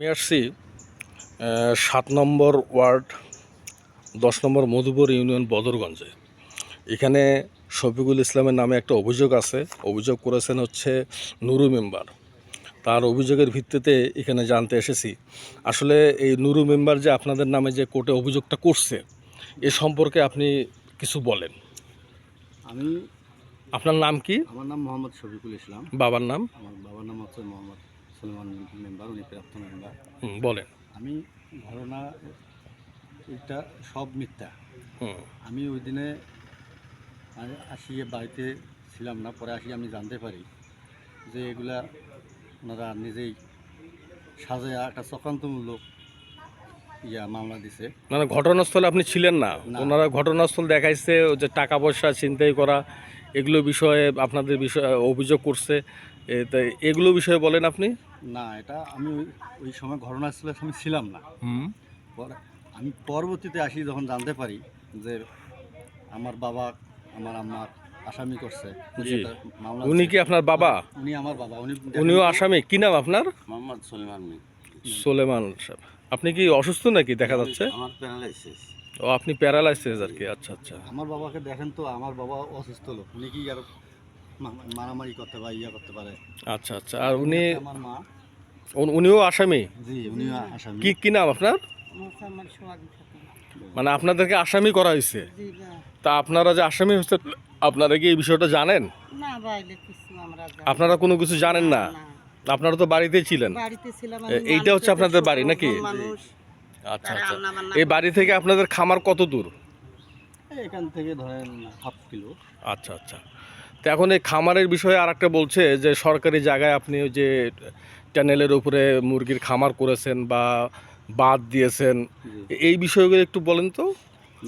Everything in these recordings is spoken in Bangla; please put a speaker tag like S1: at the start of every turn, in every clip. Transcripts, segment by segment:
S1: আমি আসছি সাত নম্বর ওয়ার্ড দশ নম্বর মধুপুর ইউনিয়ন বদরগঞ্জে। এখানে শফিকুল ইসলামের নামে একটা অভিযোগ আছে। অভিযোগ করেছেন হচ্ছে নুরু মেম্বার। তার অভিযোগের ভিত্তিতে এখানে জানতে এসেছি। আসলে এই নুরু মেম্বার যে আপনাদের নামে যে কোর্টে অভিযোগটা করছে এ সম্পর্কে আপনি কিছু বলেন।
S2: আমি
S1: আপনার নাম কি?
S2: আমার নাম মোহাম্মদ শফিকুল ইসলাম।
S1: বাবার নাম?
S2: আমার বাবার নাম হচ্ছে মোহাম্মদ সলমান মেম্বার উনি প্রাপ্ত মেম্বার
S1: বলেন।
S2: আমি ঘটনা এটা সব মিথ্যা। আমি ওই দিনে আসিয়ে বাড়িতে ছিলাম না পরে আসি আমি জানতে পারি যে এগুলা ওনারা নিজেই সাজে একটা চক্রান্তমূলক ইয়া মামলা দিছে।
S1: মানে ঘটনাস্থলে আপনি ছিলেন না। ওনারা ঘটনাস্থল দেখাইছে যে টাকা পয়সা ছিনতাই করা এগুলো বিষয়ে আপনাদের বিষয়ে অভিযোগ করছে। তা এগুলো বিষয়ে বলেন আপনি?
S2: না এটা আমি ওই- ওই সময় ঘটনাস্থলে আমি ছিলাম না।
S1: হুম।
S2: আমি পরবর্তীতে আসি যখন জানতে পারি যে আমার বাবা আমার আম্মা আসামি করছে।
S1: উনি কি আপনার বাবা?
S2: উনি আমার বাবা। উনি
S1: উনিও আসামি। কি নাম আপনার?
S3: মোহাম্মদ সলমান
S1: সোলেমান সাহেব। আপনি কি অসুস্থ নাকি দেখা যাচ্ছে?
S3: আমার প্যারালাইসিস।
S1: ও আপনি প্যারালাইসিস আর কি। আচ্ছা আচ্ছা।
S2: আমার বাবাকে দেখেন তো আমার বাবা অসুস্থ লোক। উনি কি আর মারামারি করতে পারে ইয়া করতে পারে।
S1: আচ্ছা আচ্ছা। আর উনি
S2: আমার মা।
S1: উনিও আসামি?
S2: জি উনি আসামি।
S1: কি কি নাম আপনার? মানে আপনাদেরকে আসামি করা হয়েছে? তা আপনারা যে আসামি হচ্ছে আপনারা কি এই বিষয়টা জানেন?
S4: না বাইরে কিছু আমরা জানি
S1: আপনারা কোনো কিছু জানেন না? আপনারা তো বাড়িতেই ছিলেন।
S4: বাড়িতে ছিলাম
S1: এ- এইটা হচ্ছে আপনাদের বাড়ি নাকি? আচ্ছা আচ্ছা। এই বাড়ি থেকে আপনাদের খামার কত দূর?
S2: এখান থেকে ধরেন হাফ কিলো।
S1: আচ্ছা আচ্ছা। তো এখন এই খামারের বিষয়ে আর একটা বলছে যে সরকারি জায়গায় আপনি ওই যে ট্যানেলের উপরে মুরগির খামার করেছেন বা বাদ দিয়েছেন এই বিষয়গুলো একটু বলেন তো।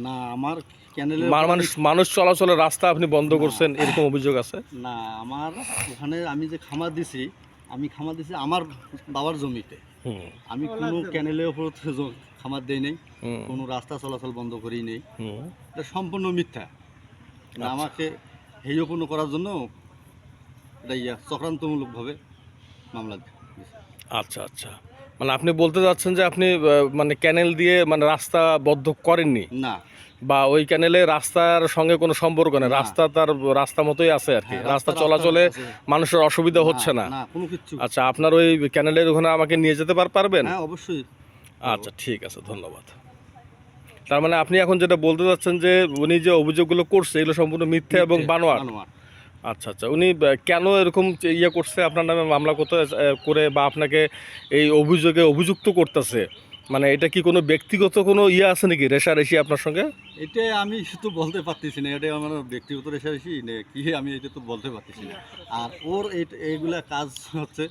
S2: না আমার ক্যানেলের
S1: মানুষ মানুষ চলাচলের রাস্তা আপনি বন্ধ করছেন এরকম অভিযোগ আছে?
S2: না আমার ওখানে আমি যে খামার দিছি আমি খামার দিছি আমার বাবার জমিতে। আমি কোনো ক্যানেলের উপর তো খামার দেই নেই কোনো রাস্তা চলাচল বন্ধ করি নেই। এটা সম্পূর্ণ মিথ্যা।
S1: আচ্ছা।
S2: আমাকে হেয়পূর্ণ করার জন্য এটা ইয়া চক্রান্তমূলকভাবে মামলা
S1: আচ্ছা আচ্ছা। মানে আপনি বলতে যাচ্ছেন যে আপনি মানে ক্যানেল দিয়ে মানে রাস্তা বদ্ধ করেননি?
S2: না।
S1: বা ওই ক্যানেলে রাস্তার সঙ্গে কোনো সম্পর্ক নেই? রাস্তা তার রাস্তা মতোই আছে আর কি?
S2: হ্যাঁ,
S1: রাস্তা চলাচলে মানুষের অসুবিধা হচ্ছে না?
S2: না কোনো কিছু।
S1: আচ্ছা আপনার ওই ক্যানেলের ওখানে আমাকে নিয়ে যেতে পারবেন?
S2: হ্যাঁ অবশ্যই।
S1: আচ্ছা ঠিক আছে ধন্যবাদ। তার মানে আপনি এখন যেটা বলতে চাচ্ছেন যে উনি যে অভিযোগগুলো করছে এগুলো সম্পূর্ণ মিথ্যে এবং বানোয়ার। আচ্ছা আচ্ছা। উনি কেন এরকম ইয়ে করছে? আপনার নামে মামলা করতে করে বা আপনাকে এই অভিযোগে অভিযুক্ত করতেছে মানে এটা কি কোনো ব্যক্তিগত কোনো ইয়ে আছে নাকি রেশারেশি আপনার সঙ্গে?
S2: এটা আমি তো বলতে পারতেছি না এটা আমার ব্যক্তিগত রেশারেশি না কি আমি এটা তো বলতে পারতেছি না। আর ওর এই- এইগুলা কাজ হচ্ছে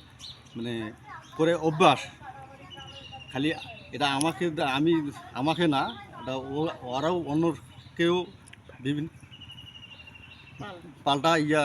S2: মানে করে অভ্যাস। খালি এটা আমাকে আমি আমাকে না এটা ওরাও অন্য কেউ বিভিন্ন পাল্টা ইয়া